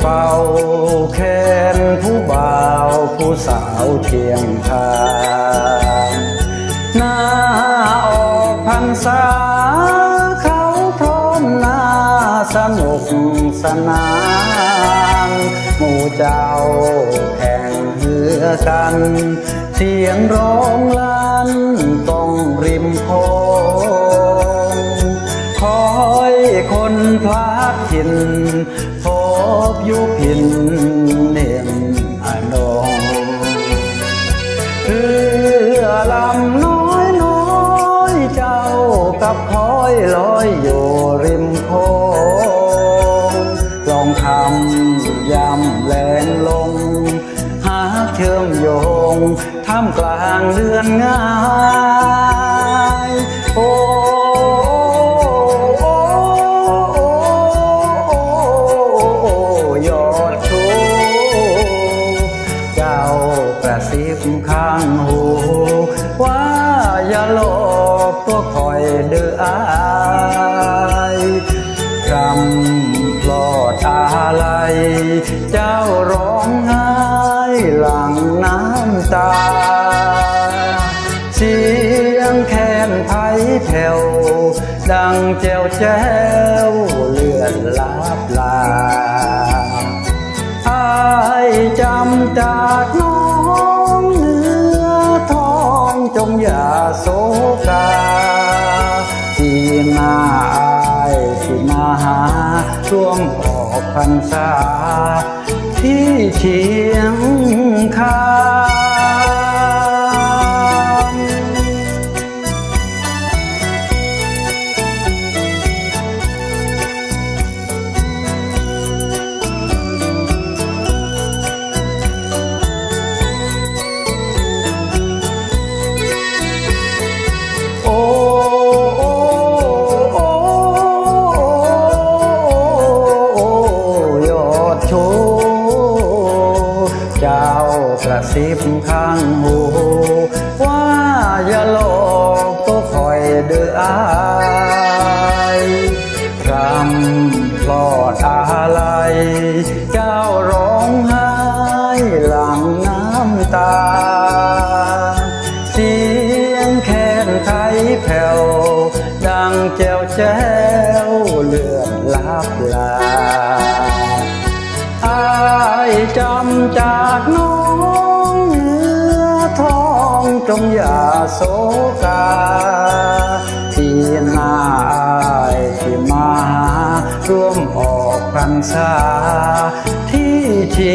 เฝ้าแค้นผู้บ่าวผู้สาวเทียงทางหน้าออกพรรษาเขาพร้อมหน้าสนุกสนานหมู่เจ้าแข่งเหือกัน เสียงร้องลั่นต้องริมโพงคอยคนพลัดถิ่น พบยุพินเนียมอนงเรือลำน้อยน้อยเจ้ากับคอยลอยอยู่ริมโพงลองทำยำแรงลง หาเชื่อมโยงท่ามกลางเรือนง่ายโอ้ ซิบข้างหู ว่าอย่าหลอกตัวคอยเดืออายคำปลอดอะไร เจ้าร้องไห้หลังน้ำตา เสียงแคนไทยแผ่วดังแจวแจ้วเลือนลับลา โศกาที่มาอายที่มาหาช่วงออกพรรษาที่เชียงคา ซิบข้างหู ว่าอย่าหลอกตัวคอยเดืออายคำปลอดอะไรเจ้าร้องไห้หลังน้ำตา เสียงแค้นไทยแผ่ว ดังแจวแจ้วเลือนลับลาอายจำจากน้องเนื้อทอง จงอย่าโศกาที่หน้าอายที่มาร่วมออกพรรษาที่ชี